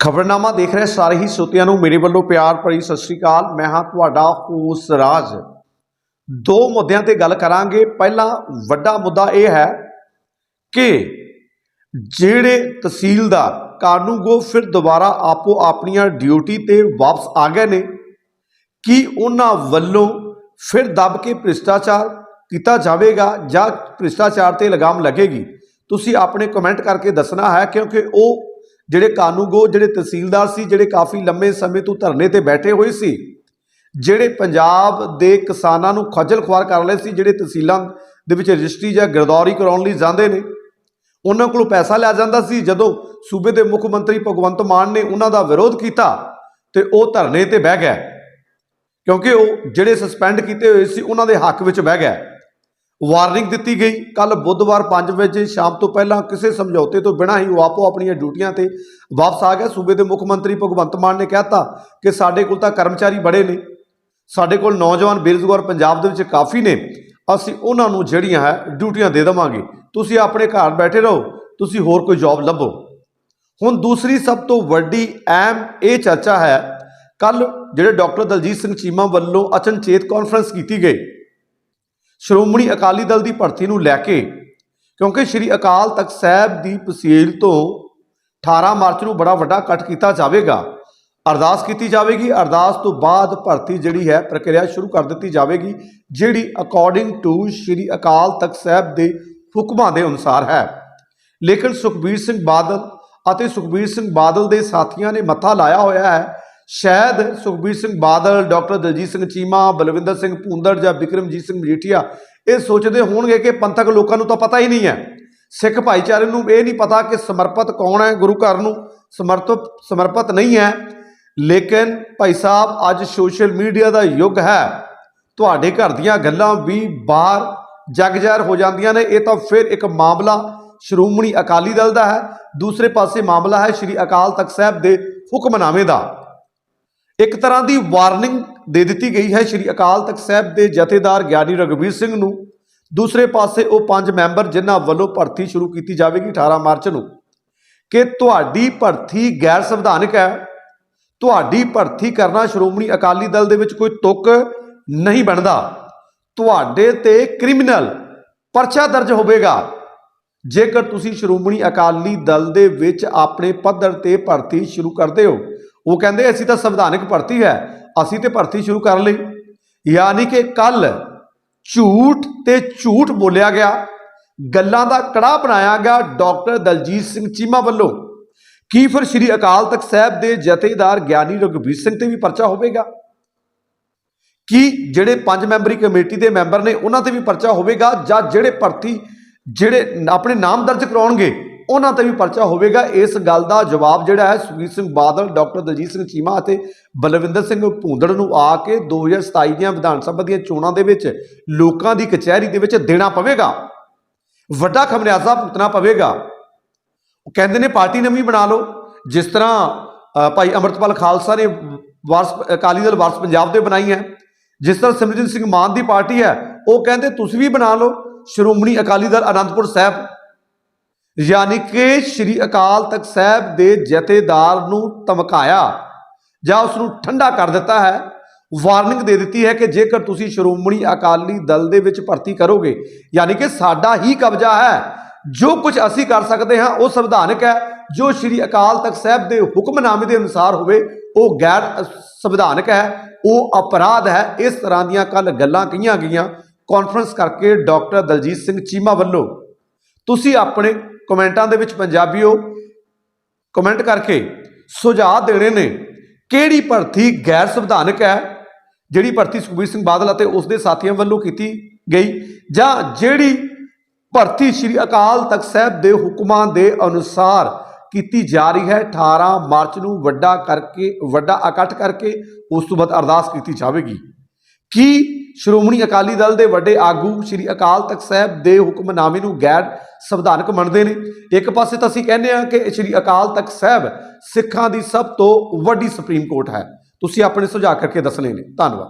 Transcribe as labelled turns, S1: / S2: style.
S1: ਖਬਰਨਾਮਾ ਦੇਖ ਰਹੇ ਸਾਰੇ ਹੀ ਸਰੋਤਿਆਂ ਨੂੰ ਮੇਰੇ ਵੱਲੋਂ ਪਿਆਰ ਭਰੀ ਸਤਿ ਸ੍ਰੀ ਅਕਾਲ। ਮੈਂ ਹਾਂ ਤੁਹਾਡਾ ਹੋਸ ਰਾਜ ਦੋ ਮੁੱਦਿਆਂ ਤੇ ਗੱਲ ਕਰਾਂਗੇ। ਪਹਿਲਾ ਵੱਡਾ ਮੁੱਦਾ ਇਹ ਹੈ ਕਿ ਜਿਹੜੇ ਤਹਿਸੀਲਦਾਰ ਕਾਨੂੰਗੋ ਫਿਰ ਦੁਬਾਰਾ ਆਪੋ ਆਪਣੀਆਂ ਡਿਊਟੀ ਤੇ ਵਾਪਸ ਆ ਗਏ ਨੇ, ਕੀ ਉਹਨਾਂ ਵੱਲੋਂ ਫਿਰ ਦੱਬ ਕੇ ਭ੍ਰਿਸ਼ਟਾਚਾਰ ਕੀਤਾ ਜਾਵੇਗਾ ਜਾਂ ਭ੍ਰਿਸ਼ਟਾਚਾਰ ਤੇ ਲਗਾਮ ਲੱਗੇਗੀ? ਤੁਸੀਂ ਆਪਣੇ ਕਮੈਂਟ ਕਰਕੇ ਦੱਸਣਾ ਹੈ ਕਿਉਂਕਿ ਉਹ ਜਿਹੜੇ ਕਾਨੂੰਗੋ, ਜਿਹੜੇ ਤਹਿਸੀਲਦਾਰ ਸੀ, ਜਿਹੜੇ ਕਾਫੀ ਲੰਮੇ ਸਮੇਂ ਤੋਂ ਧਰਨੇ ਤੇ ਬੈਠੇ ਹੋਏ ਸੀ, ਜਿਹੜੇ ਪੰਜਾਬ ਦੇ ਕਿਸਾਨਾਂ ਨੂੰ ਖੱਜਲ ਖੁਆਰ ਕਰ ਰਹੇ ਸੀ, ਜਿਹੜੇ ਤਹਿਸੀਲਾਂ ਦੇ ਵਿੱਚ ਰਜਿਸਟਰੀ ਜਾਂ ਗਰਦੌਰੀ ਕਰਾਉਣ ਲਈ ਜਾਂਦੇ ਨੇ, ਉਹਨਾਂ ਕੋਲੋਂ ਪੈਸਾ ਲਿਆ ਜਾਂਦਾ ਸੀ। ਜਦੋਂ ਸੂਬੇ ਦੇ ਮੁੱਖ ਮੰਤਰੀ ਭਗਵੰਤ ਮਾਨ ਨੇ ਉਹਨਾਂ ਦਾ ਵਿਰੋਧ ਕੀਤਾ, ਤੇ ਉਹ ਧਰਨੇ ਤੇ ਬਹਿ ਗਿਆ ਕਿਉਂਕਿ ਉਹ ਜਿਹੜੇ ਸਸਪੈਂਡ ਕੀਤੇ ਹੋਏ ਸੀ, ਉਹਨਾਂ ਦੇ ਹੱਕ ਵਿੱਚ ਬਹਿ ਗਿਆ ਵਾਰਨਿੰਗ ਦਿੱਤੀ ਗਈ। ਕੱਲ ਬੁੱਧਵਾਰ 5 ਵਜੇ ਸ਼ਾਮ ਤੋਂ ਪਹਿਲਾਂ ਕਿਸੇ ਸਮਝੌਤੇ ਤੋਂ ਬਿਨਾਂ ਹੀ ਉਹ ਆਪੋ ਆਪਣੀਆਂ ਡਿਊਟੀਆਂ ਤੇ ਵਾਪਸ ਆ ਗਿਆ। ਸੂਬੇ ਦੇ ਮੁੱਖ ਮੰਤਰੀ ਭਗਵੰਤ ਮਾਨ ਨੇ ਕਹਿਤਾ ਕਿ ਸਾਡੇ ਕੋਲ ਤਾਂ ਕਰਮਚਾਰੀ ਬੜੇ ਨੇ। ਸਾਡੇ ਕੋਲ ਨੌਜਵਾਨ ਬੇਰੁਜ਼ਗਾਰ ਪੰਜਾਬ ਦੇ ਵਿੱਚ ਕਾਫੀ ਨੇ। ਅਸੀਂ ਉਹਨਾਂ ਨੂੰ ਜਿਹੜੀਆਂ ਹੈ ਡਿਊਟੀਆਂ ਦੇ ਦੇਵਾਂਗੇ। ਤੁਸੀਂ ਆਪਣੇ ਘਰ ਬੈਠੇ ਰਹੋ। ਤੁਸੀਂ ਹੋਰ ਕੋਈ ਜੌਬ ਲੱਭੋ। ਹੁਣ ਦੂਸਰੀ ਸਭ ਤੋਂ ਵੱਡੀ ਐਮ ਇਹ ਚਰਚਾ ਹੈ ਕੱਲ ਜਿਹੜੇ ਡਾਕਟਰ ਦਲਜੀਤ ਸਿੰਘ ਚੀਮਾ ਵੱਲੋਂ ਅਚਨਚੇਤ ਕਾਨਫਰੰਸ ਕੀਤੀ ਗਈ। ਸ਼੍ਰੋਮਣੀ ਅਕਾਲੀ ਦਲ ਦੀ ਭਰਤੀ ਨੂੰ ਲੈ ਕੇ, ਕਿਉਂਕਿ ਸ਼੍ਰੀ ਅਕਾਲ ਤਖਤ ਸਾਹਿਬ ਦੀ ਤਹਿਸੀਲ ਤੋਂ 18 ਮਾਰਚ ਨੂੰ ਬੜਾ ਵੱਡਾ ਕੱਟ ਕੀਤਾ ਜਾਵੇਗਾ। ਅਰਦਾਸ ਕੀਤੀ ਜਾਵੇਗੀ। ਅਰਦਾਸ ਤੋਂ ਬਾਅਦ ਭਰਤੀ ਜਿਹੜੀ ਹੈ, ਪ੍ਰਕਿਰਿਆ ਸ਼ੁਰੂ ਕਰ ਦਿੱਤੀ ਜਾਵੇਗੀ, ਜਿਹੜੀ ਅਕੋਰਡਿੰਗ ਟੂ ਸ਼੍ਰੀ ਅਕਾਲ ਤਖਤ ਸਾਹਿਬ ਦੇ ਹੁਕਮਾਂ ਦੇ ਅਨੁਸਾਰ ਹੈ। ਲੇਕਿਨ ਸੁਖਬੀਰ ਸਿੰਘ ਬਾਦਲ ਅਤੇ ਸੁਖਬੀਰ ਸਿੰਘ ਬਾਦਲ ਦੇ ਸਾਥੀਆਂ ਨੇ ਮੱਥਾ ਲਾਇਆ ਹੋਇਆ ਹੈ ਸ਼ਾਇਦ ਸੁਖਬੀਰ ਸਿੰਘ ਬਾਦਲ, ਡਾਕਟਰ ਦਲਜੀਤ ਸਿੰਘ ਚੀਮਾ, ਬਲਵਿੰਦਰ ਸਿੰਘ ਭੂੰਦੜ ਜਾਂ ਬਿਕਰਮਜੀਤ ਸਿੰਘ ਮਜੀਠੀਆ, ਇਹ ਸੋਚਦੇ ਹੋਣਗੇ ਕਿ ਪੰਥਕ ਲੋਕਾਂ ਨੂੰ ਤਾਂ ਪਤਾ ਹੀ ਨਹੀਂ ਹੈ। ਸਿੱਖ ਭਾਈਚਾਰੇ ਨੂੰ ਇਹ ਨਹੀਂ ਪਤਾ ਕਿ ਸਮਰਪਿਤ ਕੌਣ ਹੈ, ਗੁਰੂ ਘਰ ਨੂੰ ਸਮਰਪਿਤ ਸਮਰਪਿਤ ਨਹੀਂ ਹੈ। ਲੇਕਿਨ ਭਾਈ ਸਾਹਿਬ, ਅੱਜ ਸੋਸ਼ਲ ਮੀਡੀਆ ਦਾ ਯੁੱਗ ਹੈ। ਤੁਹਾਡੇ ਘਰ ਦੀਆਂ ਗੱਲਾਂ ਵੀ ਬਾਹਰ ਜਗ ਹੋ ਜਾਂਦੀਆਂ ਨੇ। ਇਹ ਤਾਂ ਫਿਰ ਇੱਕ ਮਾਮਲਾ ਸ਼੍ਰੋਮਣੀ ਅਕਾਲੀ ਦਲ ਦਾ ਹੈ। ਦੂਸਰੇ ਪਾਸੇ ਮਾਮਲਾ ਹੈ ਸ਼੍ਰੀ ਅਕਾਲ ਤਖਤ ਸਾਹਿਬ ਦੇ ਹੁਕਮਨਾਮੇ ਦਾ। ਇੱਕ ਤਰ੍ਹਾਂ ਦੀ ਵਾਰਨਿੰਗ ਦੇ ਦਿੱਤੀ ਗਈ ਹੈ ਸ਼੍ਰੀ ਅਕਾਲ ਤਖਤ ਸਾਹਿਬ ਦੇ ਜਥੇਦਾਰ ਗਿਆਨੀ ਰਗਵੀਰ ਸਿੰਘ ਨੂੰ। ਦੂਸਰੇ ਪਾਸੇ ਉਹ ਪੰਜ ਮੈਂਬਰ ਜਿਨ੍ਹਾਂ ਵੱਲੋਂ ਭਰਤੀ ਸ਼ੁਰੂ ਕੀਤੀ ਜਾਵੇਗੀ 18 ਮਾਰਚ ਨੂੰ। ਕਿ ਤੁਹਾਡੀ ਭਰਤੀ ਗੈਰ ਸੰਵਿਧਾਨਕ ਹੈ। ਤੁਹਾਡੀ ਭਰਤੀ ਕਰਨਾ ਸ਼੍ਰੋਮਣੀ ਅਕਾਲੀ ਦਲ ਦੇ ਵਿੱਚ ਕੋਈ ਤੁਕ ਨਹੀਂ ਬਣਦਾ। ਤੁਹਾਡੇ ਤੇ ਕ੍ਰਿਮੀਨਲ ਪਰਚਾ ਦਰਜ ਹੋਵੇਗਾ। ਜੇਕਰ ਤੁਸੀਂ ਸ਼੍ਰੋਮਣੀ ਅਕਾਲੀ ਦਲ ਦੇ ਵਿੱਚ ਆਪਣੇ ਪੱਧਰ ਤੇ ਭਰਤੀ ਸ਼ੁਰੂ ਕਰਦੇ ਹੋ ਉਹ ਕਹਿੰਦੇ, ਅਸੀਂ ਤਾਂ ਸੰਵਿਧਾਨਕ ਭਰਤੀ ਹੈ। ਅਸੀਂ ਤੇ ਭਰਤੀ ਸ਼ੁਰੂ ਕਰ ਲਈ। ਯਾਨੀ ਕਿ ਕੱਲ ਝੂਠ ਤੇ ਝੂਠ ਬੋਲਿਆ ਗਿਆ। ਗੱਲਾਂ ਦਾ ਕੜਾ ਬਣਾਇਆ ਗਿਆ ਡਾਕਟਰ ਦਲਜੀਤ ਸਿੰਘ ਚੀਮਾ ਵੱਲੋਂ। ਕੀ ਫਿਰ ਸ੍ਰੀ ਅਕਾਲ ਤਖਤ ਸਾਹਿਬ ਦੇ ਜਥੇਦਾਰ ਗਿਆਨੀ ਰਘਬੀਰ ਸਿੰਘ ਤੇ ਵੀ ਪਰਚਾ ਹੋਵੇਗਾ? ਕੀ ਜਿਹੜੇ ਪੰਜ ਮੈਂਬਰੀ ਕਮੇਟੀ ਦੇ ਮੈਂਬਰ ਨੇ ਉਹਨਾਂ ਤੇ ਵੀ ਪਰਚਾ ਹੋਵੇਗਾ ਜਾਂ ਜਿਹੜੇ ਭਰਤੀ, ਜਿਹੜੇ ਆਪਣੇ ਨਾਮ ਦਰਜ ਕਰਾਉਣਗੇ? ਉਹਨਾਂ ਤੇ ਵੀ ਪਰਚਾ ਹੋਵੇਗਾ। ਇਸ ਗੱਲ ਦਾ ਜਵਾਬ ਜਿਹੜਾ ਹੈ ਸੁਖਬੀਰ ਸਿੰਘ ਬਾਦਲ, ਡਾਕਟਰ ਦਲਜੀਤ ਸਿੰਘ ਚੀਮਾ ਅਤੇ ਬਲਵਿੰਦਰ ਸਿੰਘ ਭੂੰਦੜ ਨੂੰ ਆ ਕੇ 2027 ਦੀਆਂ ਵਿਧਾਨ ਸਭਾ ਦੀਆਂ ਚੋਣਾਂ ਦੇ ਵਿੱਚ ਲੋਕਾਂ ਦੀ ਕਚਹਿਰੀ ਦੇ ਵਿੱਚ ਦੇਣਾ ਪਵੇਗਾ। ਵੱਡਾ ਖਮਰਿਆਜ਼ਾ ਭੁਗਤਣਾ ਪਵੇਗਾ। ਉਹ ਕਹਿੰਦੇ ਨੇ ਪਾਰਟੀ ਨਵੀਂ ਬਣਾ ਲਓ। ਜਿਸ ਤਰ੍ਹਾਂ ਭਾਈ ਅਮਰਤਪਾਲ ਖਾਲਸਾ ਨੇ ਵਾਰਸ, ਅਕਾਲੀ ਦਲ ਵਾਰਸ ਪੰਜਾਬ ਦੇ ਬਣਾਈ ਹੈ। ਜਿਸ ਤਰ੍ਹਾਂ ਸਿਮਰਜੀਤ ਸਿੰਘ ਮਾਨ ਦੀ ਪਾਰਟੀ ਹੈ, ਉਹ ਕਹਿੰਦੇ ਤੁਸੀਂ ਵੀ ਬਣਾ ਲਓ। ਸ਼੍ਰੋਮਣੀ ਅਕਾਲੀ ਦਲ ਅਨੰਦਪੁਰ ਸਾਹਿਬ ਯਾਨੀ ਕਿ ਸ਼੍ਰੀ ਅਕਾਲ ਤਖਤ ਸਾਹਿਬ ਦੇ ਜਥੇਦਾਰ ਨੂੰ ਧਮਕਾਇਆ ਜਾਂ ਉਸ ਨੂੰ ਠੰਡਾ ਕਰ ਦਿੱਤਾ ਹੈ, ਵਾਰਨਿੰਗ ਦੇ ਦਿੱਤੀ ਹੈ ਕਿ ਜੇਕਰ ਤੁਸੀਂ ਸ਼੍ਰੋਮਣੀ ਅਕਾਲੀ ਦਲ ਦੇ ਵਿੱਚ ਭਰਤੀ ਕਰੋਗੇ, ਯਾਨੀ ਕਿ ਸਾਡਾ ਹੀ ਕਬਜ਼ਾ ਹੈ, ਜੋ ਕੁਝ ਅਸੀਂ ਕਰ ਸਕਦੇ ਹਾਂ ਉਹ ਸੰਵਿਧਾਨਕ ਹੈ, ਜੋ ਸ਼੍ਰੀ ਅਕਾਲ ਤਖਤ ਸਾਹਿਬ ਦੇ ਹੁਕਮਨਾਮੇ ਦੇ ਅਨੁਸਾਰ ਹੋਵੇ, ਉਹ ਗੈਰ ਸੰਵਿਧਾਨਕ ਹੈ, ਉਹ ਅਪਰਾਧ ਹੈ, ਇਸ ਤਰ੍ਹਾਂ ਦੀਆਂ ਕੱਲ ਗੱਲਾਂ ਕਹੀਆਂ ਗਈਆਂ ਕਾਨਫਰੰਸ ਕਰਕੇ ਡਾਕਟਰ ਦਲਜੀਤ ਸਿੰਘ ਚੀਮਾ ਵੱਲੋਂ। ਤੁਸੀਂ ਆਪਣੇ ਕਮੈਂਟਾਂ ਦੇ ਵਿੱਚ ਪੰਜਾਬੀਓ ਕਮੈਂਟ ਕਰਕੇ ਸੁਝਾਅ ਦੇਣੇ ਨੇ। ਕਿਹੜੀ ਭਰਤੀ ਗੈਰ ਸੰਵਿਧਾਨਕ ਹੈ? ਜਿਹੜੀ ਭਰਤੀ ਸੁਖਬੀਰ ਸਿੰਘ ਬਾਦਲ ਅਤੇ ਉਸ ਦੇ ਸਾਥੀਆਂ ਵੱਲੋਂ ਕੀਤੀ ਗਈ ਜਾਂ ਜਿਹੜੀ ਭਰਤੀ ਸ੍ਰੀ ਅਕਾਲ ਤਖਤ ਸਾਹਿਬ ਦੇ ਹੁਕਮਾਂ ਦੇ ਅਨੁਸਾਰ ਕੀਤੀ ਜਾ ਰਹੀ ਹੈ? 18 ਮਾਰਚ ਨੂੰ ਵੱਡਾ ਕਰਕੇ, ਵੱਡਾ ਇਕੱਠ ਕਰਕੇ ਉਸ ਤੋਂ ਬਾਅਦ ਅਰਦਾਸ ਕੀਤੀ ਜਾਵੇਗੀ। ਕੀ ਸ਼੍ਰੋਮਣੀ ਅਕਾਲੀ ਦਲ ਦੇ ਵੱਡੇ ਆਗੂ ਸ੍ਰੀ ਅਕਾਲ ਤਖਤ ਸਾਹਿਬ ਦੇ ਹੁਕਮਨਾਮੇ ਨੂੰ ਗੈਰ ਸੰਵਿਧਾਨਕ ਮੰਨਦੇ ਨੇ? ਇੱਕ ਪਾਸੇ ਤਾਂ ਅਸੀਂ ਕਹਿੰਦੇ ਹਾਂ ਕਿ ਸ੍ਰੀ ਅਕਾਲ ਤਖਤ ਸਾਹਿਬ ਸਿੱਖਾਂ ਦੀ ਸਭ ਤੋਂ ਵੱਡੀ ਸੁਪਰੀਮ ਕੋਰਟ ਹੈ। ਤੁਸੀਂ ਆਪਣੇ ਸੁਝਾਅ ਕਰਕੇ ਦੱਸਣੇ ਨੇ। ਧੰਨਵਾਦ।